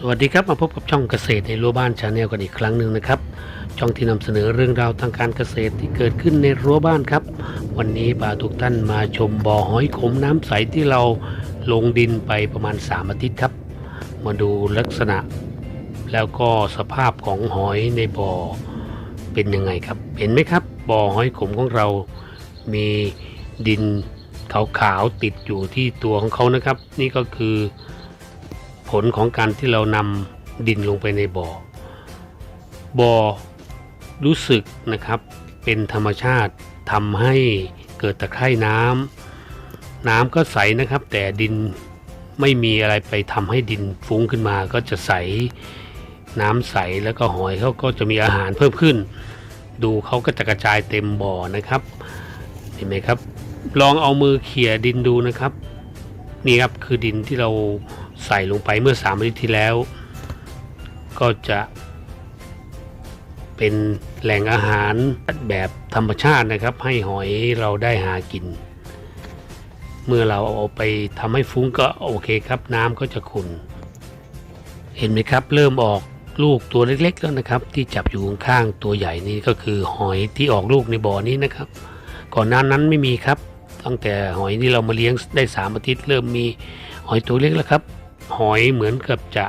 สวัสดีครับมาพบกับช่องเกษตรในรั้วบ้านชาแนลกันอีกครั้งหนึ่งนะครับ ช่องที่นำเสนอเรื่องราวทางการเกษตรที่เกิดขึ้นในรั้วบ้านครับ วันนี้พาทุกท่านมาชมบ่อหอยขมน้ำใสที่เราลงดินไปประมาณ 3 อาทิตย์ครับ มาดูลักษณะ แล้วก็สภาพของหอยในบ่อเป็นยังไงครับ เห็นไหมครับ บ่อหอยขมของเรา มีดินขาวๆติดอยู่ที่ตัวของเขานะครับ นี่ก็คือ ผลของการที่เรานำดินลงไปในบ่อ บ่อรู้สึกนะครับเป็นธรรมชาติทำให้เกิดตะไคร่น้ำน้ำก็ใสนะครับ แต่ดินไม่มีอะไรไปทำให้ดินฟุ้งขึ้นมาก็จะใสน้ำใสแล้วก็หอยเขาก็จะมีอาหารเพิ่มขึ้น ดูเขาก็จะกระจายเต็มบ่อนะครับ เห็นไหมครับ ลองเอามือเขี่ยดินดูนะครับ นี่ครับคือดินที่เราใส่ลงไปเมื่อสามอาทิตย์ที่แล้ว ก็จะเป็นแหล่งอาหารแบบธรรมชาตินะครับ ให้หอยเราได้หากิน เมื่อเราเอาไปทำให้ฟุ้งก็โอเคครับน้ำก็จะขุ่นเห็นไหมครับ เริ่มออกลูกตัวเล็กๆแล้วนะครับ ที่จับอยู่ข้างตัวใหญ่นี่ก็คือหอยที่ออกลูกในบ่อนี้นะครับ ก่อนหน้านั้นไม่มีครับ ตั้งแต่หอยที่เรามาเลี้ยงได้สามอาทิตย์เริ่มมีหอยตัวเล็กแล้วครับ หอยเหมือนกับจะ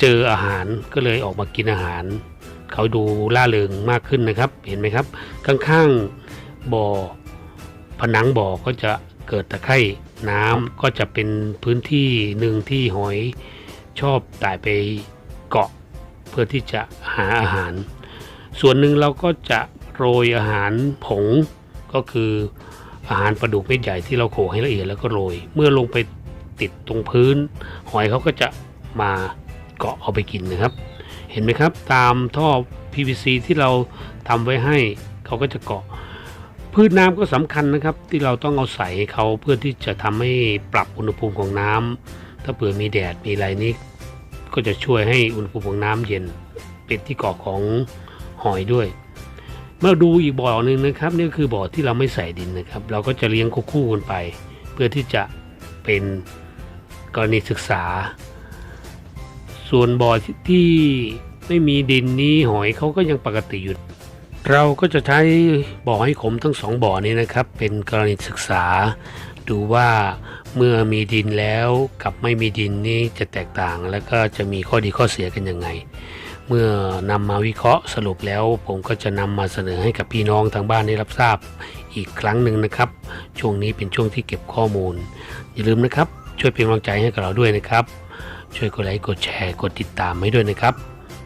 เจออาหารก็เลยออกมากินอาหาร เขาดูล่าเริงมากขึ้นนะครับ เห็นไหมครับ ข้างๆบ่อผนังบ่อก็จะเกิดตะไคร่น้ำก็จะเป็นพื้นที่หนึ่งที่หอยชอบไต่ไปเกาะ เพื่อที่จะหาอาหาร ส่วนหนึ่งเราก็จะโรยอาหารผงก็คือ อาหารปลาดุกเม็ดใหญ่ที่เราโขลกให้ละเอียดแล้วก็โรย เมื่อลงไปติดตรงพื้น หอยเขาก็จะมาเกาะเอาไปกินนะครับ เห็นไหมครับตามท่อ PVC ที่เราทำไว้ให้เขาก็จะเกาะ พืชน้ำก็สำคัญนะครับ ที่เราต้องเอาใส่เขาเพื่อที่จะทำให้ปรับอุณหภูมิของน้ำถ้าเผื่อมีแดดมีอะไรนี้ ก็จะช่วยให้อุณหภูมิของน้ำเย็นเป็นที่เกาะของหอยด้วย มื่อดูอีกบ่อหนึ่งนะครับนี่คือบ่อที่เราไม่ใส่ดินนะครับ เราก็จะเลี้ยงคู่กันไป เพื่อที่จะเป็นกรณีศึกษา ส่วนบ่อที่ไม่มีดินนี้หอยเขาก็ยังปกติอยู่ เราก็จะใช้บ่อให้ขมทั้งสองบ่อนี้นะครับ เป็นกรณีศึกษา ดูว่าเมื่อมีดินแล้วกับไม่มีดินนี้จะแตกต่าง แล้วก็จะมีข้อดีข้อเสียกันยังไง เมื่อนำมาวิเคราะห์สรุปแล้วผมก็จะนำมาเสนอให้กับพี่น้องทางบ้านได้รับทราบอีกครั้งหนึ่งนะครับ ช่วงนี้เป็นช่วงที่เก็บข้อมูล อย่าลืมนะครับ ช่วยเป็นกำลังใจให้กับเราด้วยนะครับ ช่วยกดไลค์กดแชร์กดติดตามให้ด้วยนะครับ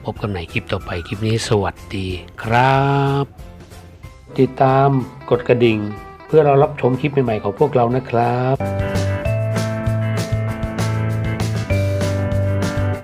พบกันใหม่คลิปต่อไปคลิปนี้สวัสดีครับ ติดตามกดกระดิ่ง เพื่อเรารับชมคลิปใหม่ๆของพวกเรานะครับ